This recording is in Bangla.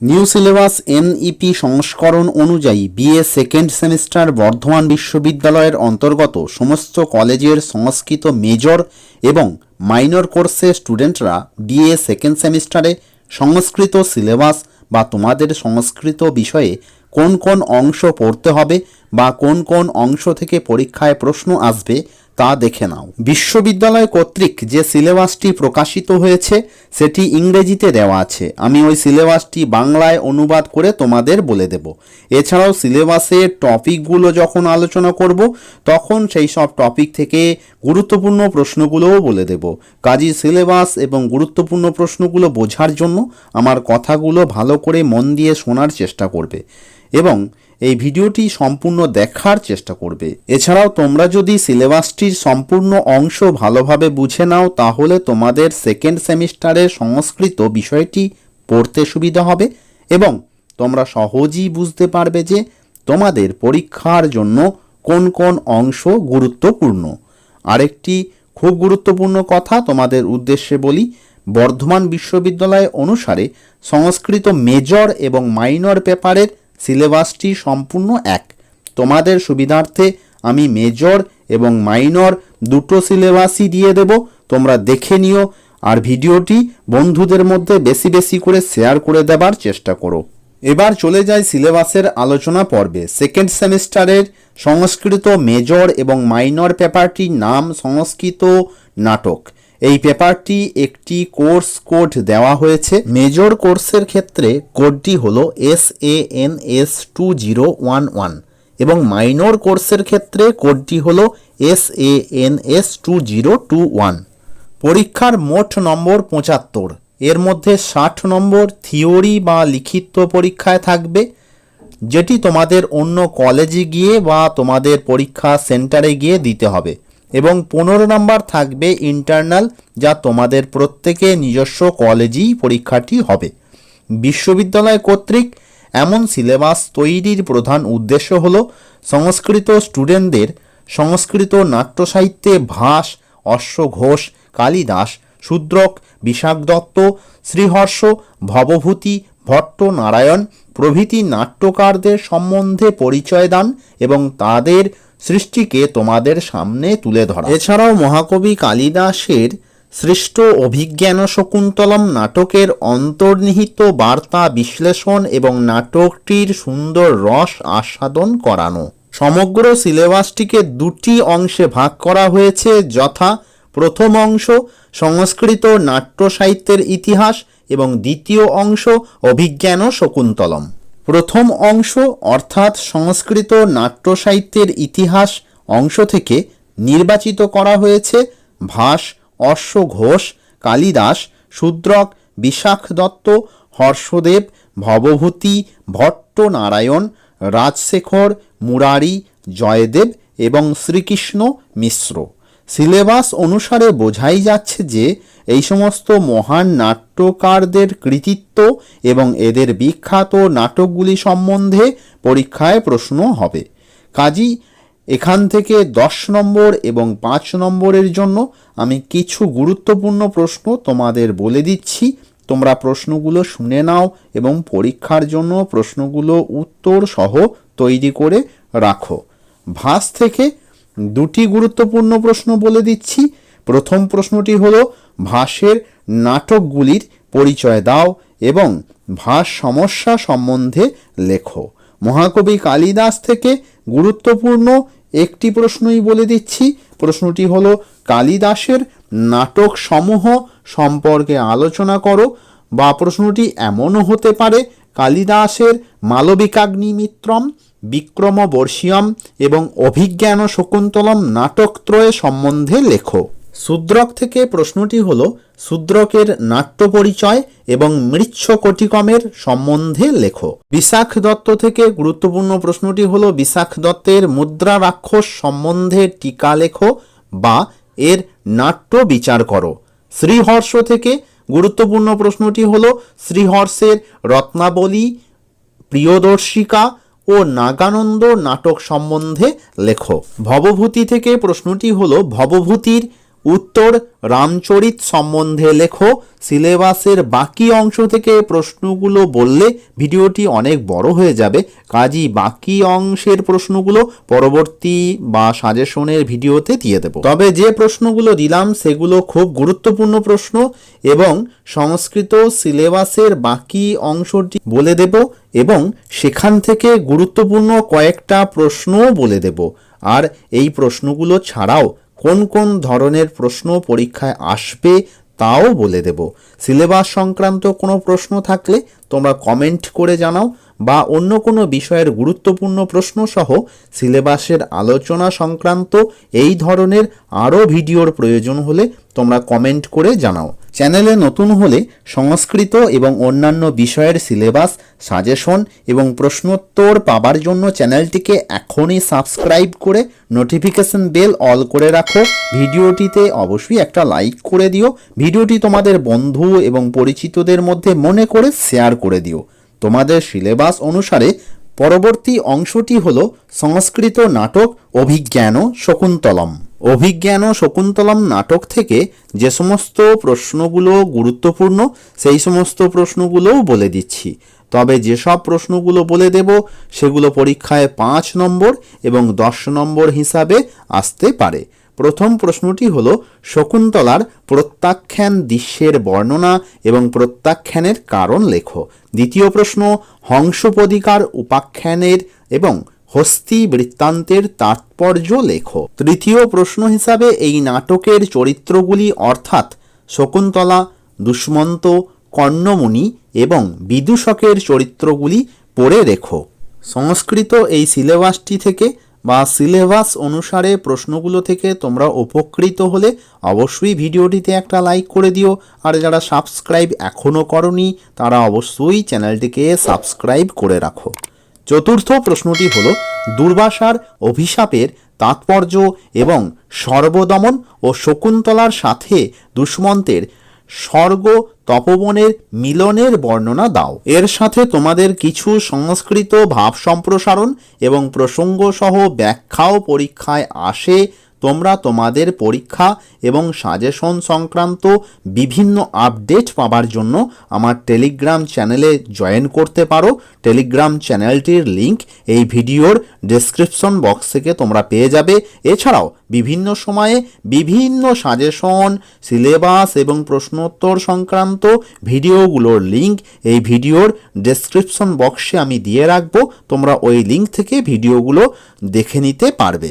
নিউ সিলেবাস এনইপি সংস্করণ অনুযায়ী বিএ সেকেন্ড সেমিস্টার বর্ধমান বিশ্ববিদ্যালয়ের অন্তর্গত সমস্ত কলেজের সংস্কৃত মেজর এবং মাইনর কোর্সের স্টুডেন্টরা বিএ সেকেন্ড সেমিস্টারে সংস্কৃত সিলেবাস বা তোমাদের সংস্কৃত বিষয়ে কোন কোন অংশ পড়তে হবে বা কোন কোন অংশ থেকে পরীক্ষায় প্রশ্ন আসবে তা দেখে নাও। বিশ্ববিদ্যালয় কর্তৃক যে সিলেবাসটি প্রকাশিত হয়েছে, সেটি ইংরেজিতে দেওয়া আছে। আমি ওই সিলেবাসটি বাংলায় অনুবাদ করে তোমাদের বলে দেব। এছাড়াও সিলেবাসের টপিকগুলো যখন আলোচনা করব, তখন সেই সব টপিক থেকে গুরুত্বপূর্ণ প্রশ্নগুলোও বলে দেব। কাজী সিলেবাস এবং গুরুত্বপূর্ণ প্রশ্নগুলো বোঝার জন্য আমার কথাগুলো ভালো করে মন দিয়ে শোনার চেষ্টা করবে। এবং এই ভিডিওটি সম্পূর্ণ দেখার চেষ্টা করবে। এছাড়াও তোমরা যদি সিলেবাসটির সম্পূর্ণ অংশ ভালোভাবে বুঝে নাও, তাহলে তোমাদের সেকেন্ড সেমিস্টারের সংস্কৃত বিষয়টি পড়তে সুবিধা হবে এবং তোমরা সহজেই বুঝতে পারবে যে তোমাদের পরীক্ষার জন্য কোন কোন অংশ গুরুত্বপূর্ণ। আরেকটি খুব গুরুত্বপূর্ণ কথা তোমাদের উদ্দেশ্যে বলি, বর্ধমান বিশ্ববিদ্যালয় অনুসারে সংস্কৃত মেজর এবং মাইনর পেপারের সিলেবাসটি সম্পূর্ণ এক। তোমাদের সুবিধার্থে আমি মেজর এবং মাইনর দুটো সিলেবাসই দিয়ে দেব, তোমরা দেখে নিও, আর ভিডিওটি বন্ধুদের মধ্যে বেশি বেশি করে শেয়ার করে দেবার চেষ্টা করো। এবার চলে যাই সিলেবাসের আলোচনা পর্বে। সেকেন্ড সেমিস্টারের সংস্কৃত মেজর এবং মাইনর পেপারটির নাম সংস্কৃত নাটক। এই পেপারটি একটি কোর্স কোড দেওয়া হয়েছে। মেজর কোর্সের ক্ষেত্রে কোডটি হলো S A N S two zero one one এবং মাইনর কোর্সের ক্ষেত্রে কোডটি হলো S A N S two zero two one পরীক্ষার মোট নম্বর পঁচাত্তর। এর মধ্যে ষাট নম্বর থিওরি বা লিখিত পরীক্ষায় থাকবে, যেটি তোমাদের অন্য কলেজে গিয়ে বা তোমাদের পরীক্ষা সেন্টারে গিয়ে দিতে হবে। এবং পনেরো নম্বর থাকবে ইন্টারনাল যা তোমাদের প্রত্যেকে নিজস্ব কলেজেই পরীক্ষাটি হবে। বিশ্ববিদ্যালয় কর্তৃক এমন সিলেবাস তৈরির প্রধান উদ্দেশ্য হল সংস্কৃত স্টুডেন্টদের সংস্কৃত নাট্য সাহিত্যে ভাস অশ্ব ঘোষ কালিদাস, শূদ্রক বিশাখ দত্ত শ্রীহর্ষ, ভবভূতি ভট্ট নারায়ণ প্রভৃতি নাট্যকারদের সম্বন্ধে পরিচয় দান এবং তাদের সৃষ্টিকে তোমাদের সামনে তুলে ধরা। এছাড়াও মহাকবি কালিদাসের সৃষ্ট অভিজ্ঞান শকুন্তলম নাটকের অন্তর্নিহিত বার্তা বিশ্লেষণ এবং নাটকটির সুন্দর রস আস্বাদন করানো। সমগ্র সিলেবাসটিকে দুটি অংশে ভাগ করা হয়েছে, যথা প্রথম অংশ সংস্কৃত নাট্য সাহিত্যের ইতিহাস এবং দ্বিতীয় অংশ অভিজ্ঞান শকুন্তলম। প্রথম অংশ অর্থাৎ সংস্কৃত নাট্য সাহিত্যের ইতিহাস অংশ থেকে নির্বাচিত করা হয়েছে ভাস, অশ্ব ঘোষ, কালিদাস, শূদ্রক বিশাখ দত্ত, হর্ষদেব, ভবভূতি ভট্ট নারায়ণ রাজশেখর, মুরারি, জয়দেব এবং শ্রীকৃষ্ণ মিশ্র। সিলেবাস অনুসারে বোঝাই যাচ্ছে যে এই সমস্ত মহান নাট্যকারদের কৃতিত্ব এবং এদের বিখ্যাত নাটকগুলি সম্বন্ধে পরীক্ষায় প্রশ্ন হবে। কাজী, এখান থেকে দশ নম্বর এবং পাঁচ নম্বরের জন্য আমি কিছু গুরুত্বপূর্ণ প্রশ্ন তোমাদের বলে দিচ্ছি। তোমরা প্রশ্নগুলো শুনে নাও এবং পরীক্ষার জন্য প্রশ্নগুলো উত্তর সহ তৈরি করে রাখো। ভাস থেকে দুটি গুরুত্বপূর্ণ প্রশ্ন বলে দিচ্ছি। প্রথম প্রশ্নটি হলো ভাসের নাটকগুলির পরিচয় দাও এবং ভাস সমস্যা সম্বন্ধে লেখো। মহাকবি কালিদাস থেকে গুরুত্বপূর্ণ একটি প্রশ্নই বলে দিচ্ছি। প্রশ্নটি হলো, কালিদাসের নাটক সমূহ সম্পর্কে আলোচনা করো বা প্রশ্নটি এমনও হতে পারে, কালিদাসের মালবিকাগ্নিমিত্রম, বিক্রমবর্ষীয়ম এবং অভিজ্ঞান শকুন্তলম নাটকত্রয় সম্বন্ধে লেখো। শূদ্রক থেকে প্রশ্নটি হল শূদ্রকের নাট্য পরিচয় এবং মৃচ্ছকটিকমের সম্বন্ধে লেখো। বিশাখ দত্ত থেকে গুরুত্বপূর্ণ প্রশ্নটি হল, বিশাখ দত্তের মুদ্রা রাক্ষস সম্বন্ধে টিকা লেখো বা এর নাট্য বিচার করো। শ্রীহর্ষ থেকে গুরুত্বপূর্ণ প্রশ্নটি হল, শ্রীহর্ষের রত্নাবলী, প্রিয়দর্শিকা ও নাগানন্দ নাটক সম্বন্ধে লেখো। ভবভূতি থেকে প্রশ্নটি হল, ভবভূতির উত্তর রামচরিত সম্বন্ধে লেখো। সিলেবাসের বাকি অংশ থেকে প্রশ্নগুলো বললে ভিডিওটি অনেক বড় হয়ে যাবে। কাজই বাকি অংশের প্রশ্নগুলো পরবর্তী বা সাজেশনের ভিডিওতে দিয়ে দেব। তবে যে প্রশ্নগুলো দিলাম, সেগুলো খুব গুরুত্বপূর্ণ প্রশ্ন এবং সংস্কৃত সিলেবাসের বাকি অংশটি বলে দেব এবং সেখান থেকে গুরুত্বপূর্ণ কয়েকটা প্রশ্নও বলে দেব। আর এই প্রশ্নগুলো ছাড়াও কোন কোন ধরনের প্রশ্ন পরীক্ষায় আসবে তাও বলে দেব। সিলেবাস সংক্রান্ত কোনো প্রশ্ন থাকলে তোমরা কমেন্ট করে জানাও। বা অন্য কোনো বিষয়ের গুরুত্বপূর্ণ প্রশ্ন সহ সিলেবাসের আলোচনা সংক্রান্ত এই ধরনের আরও ভিডিওর প্রয়োজন হলে তোমরা কমেন্ট করে জানাও। চ্যানেলে নতুন হলে সংস্কৃত এবং অন্যান্য বিষয়ের সিলেবাস, সাজেশন এবং প্রশ্নোত্তর পাবার জন্য চ্যানেলটিকে এখনই সাবস্ক্রাইব করে নোটিফিকেশন বেল অল করে রাখো। ভিডিওটিতে অবশ্যই একটা লাইক করে দিও। ভিডিওটি তোমাদের বন্ধু এবং পরিচিতদের মধ্যে মনে করে শেয়ার করে দিও। তোমাদের সিলেবাস অনুসারে পরবর্তী অংশটি হলো সংস্কৃত নাটক অভিজ্ঞান শকুন্তলম। অভিজ্ঞান শকুন্তলম নাটক থেকে যে সমস্ত প্রশ্নগুলো গুরুত্বপূর্ণ, সেই সমস্ত প্রশ্নগুলোও বলে দিচ্ছি। তবে যেসব প্রশ্নগুলো বলে দেব, সেগুলো পরীক্ষায় পাঁচ নম্বর এবং দশ নম্বর হিসাবে আসতে পারে। প্রথম প্রশ্নটি হলো, শকুন্তলার প্রত্যাখ্যান দৃশ্যের বর্ণনা এবং প্রত্যাখ্যানের কারণ লেখো। দ্বিতীয় প্রশ্ন হংসপদিকার উপাখ্যানের এবং হস্তি বৃত্তান্তের তাৎপর্য লেখো। তৃতীয় প্রশ্ন হিসাবে এই নাটকের চরিত্রগুলি অর্থাৎ শকুন্তলা, দুষ্মন্ত কর্ণমুনি এবং বিদূষকের চরিত্রগুলি পড়ে রেখো। সংস্কৃত এই সিলেবাসটি থেকে বা সিলেবাস অনুসারে প্রশ্নগুলো থেকে তোমরা উপকৃত হলে অবশ্যই ভিডিওটিতে একটা লাইক করে দিও। আর যারা সাবস্ক্রাইব এখনও করনি, তারা অবশ্যই চ্যানেলটিকে সাবস্ক্রাইব করে রাখো। চতুর্থ প্রশ্নটি হলো, দুর্বাসার অভিশাপের তাৎপর্য এবং সর্বদমন ও শকুন্তলার সাথে দুষ্মন্তের স্বর্গ তপবনের মিলনের বর্ণনা দাও। এর সাথে তোমাদের কিছু সংস্কৃত ভাব সম্প্রসারণ এবং প্রসঙ্গ সহ ব্যাখ্যাও পরীক্ষায় আসে তোমরা তোমাদের পরীক্ষা এবং সাজেশন সংক্রান্ত বিভিন্ন আপডেট পাবার জন্য আমার টেলিগ্রাম চ্যানেলে জয়েন করতে পারো। টেলিগ্রাম চ্যানেলটির লিংক এই ভিডিওর ডেসক্রিপশন বক্স থেকে তোমরা পেয়ে যাবে। এছাড়াও বিভিন্ন সময়ে বিভিন্ন সাজেশন, সিলেবাস এবং প্রশ্নোত্তর সংক্রান্ত ভিডিওগুলোর লিংক এই ভিডিওর ডেসক্রিপশন বক্সে আমি দিয়ে রাখব। তোমরা ওই লিংক থেকে ভিডিওগুলো দেখে নিতে পারবে।